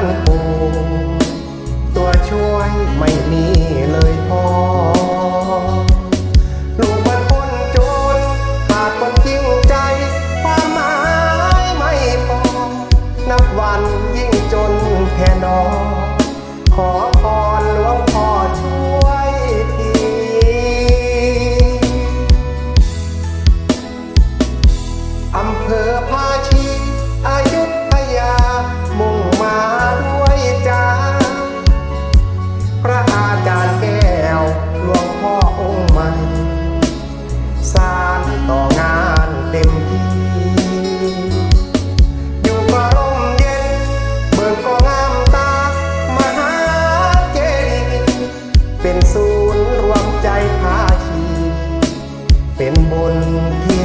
มันคงตัวช่วยไม่มีเลยพอ ลูกมันคนจนขาดคนจริงใจ ความหมายไม่พอ นับวันยิ่งจนแทนดอขอพรหลวงพ่อช่วย พระอาจารย์แก้วหลวงพ่อองค์ใหม่สารต่องานเต็มที่อยู่ก็ร่มเย็นเบิ่งก็งามตามหาเจดีย์เป็นศูนย์รวมใจภาชีเป็นบุญที่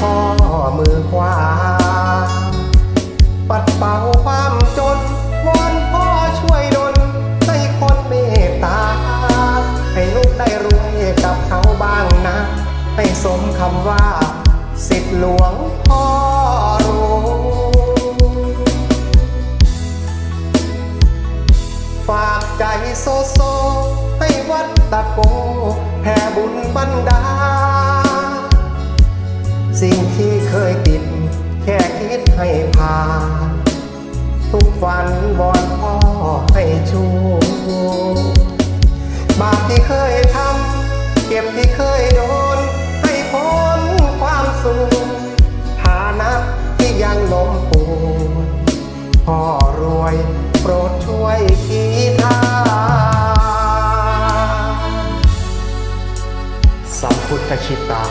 ที่ข้อมือขวา ปัดเป่าความจนวอนพ่อช่วยดลให้คนเมตตา ให้ลูกได้รวยกับเขาบ้างนะ ให้สมคำว่า สิทธิหลวงพ่อรู้ฝากใจโซโซให้วัดตะโกแผ่บุญบันดา แค่คิดให้ผ่านทุกฝันวอนพ่อให้ชูบาปที่เคยทำเก็บที่เคยโดน ให้พ้นความสูญฐานะที่ยังล้มปูนพ่อรวยโปรดช่วยทีทาสัมพุทธชิตา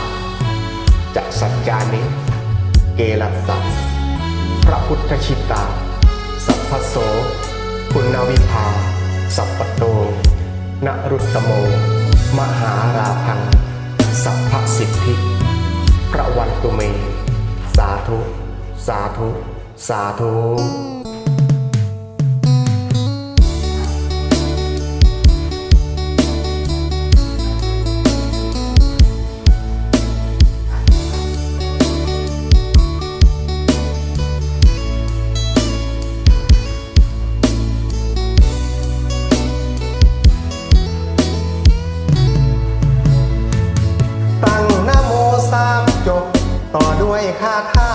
จะสัจจานิเกลัสสั พระพุทธชิตา สัพพโสคุณวิภา สัพปโตนรุตตโม มหาราพัง สัพพสิทธิ พระวันตุเม สาธุ สาธุ สาธุ ด้วยคาถา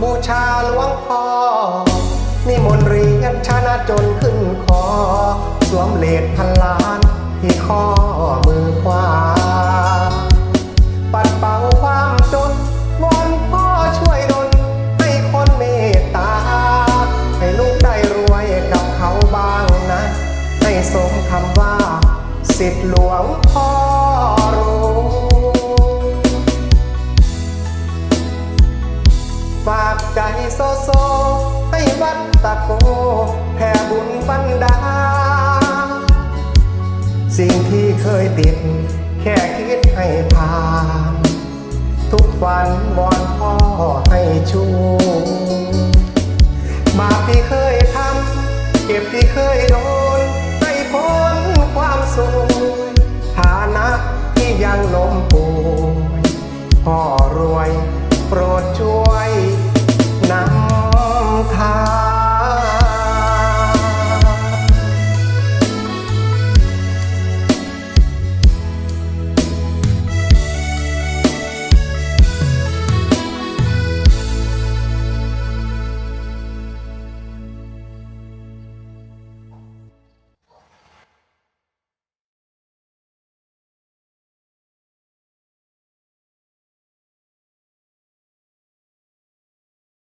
บูชาหลวงพ่อนิมนต์เรียนชนะจนขึ้นคอ สวมเลดพันล้านที่คอ เคยติด แค่คิดให้ผ่าน ทุกวันวอนพ่อ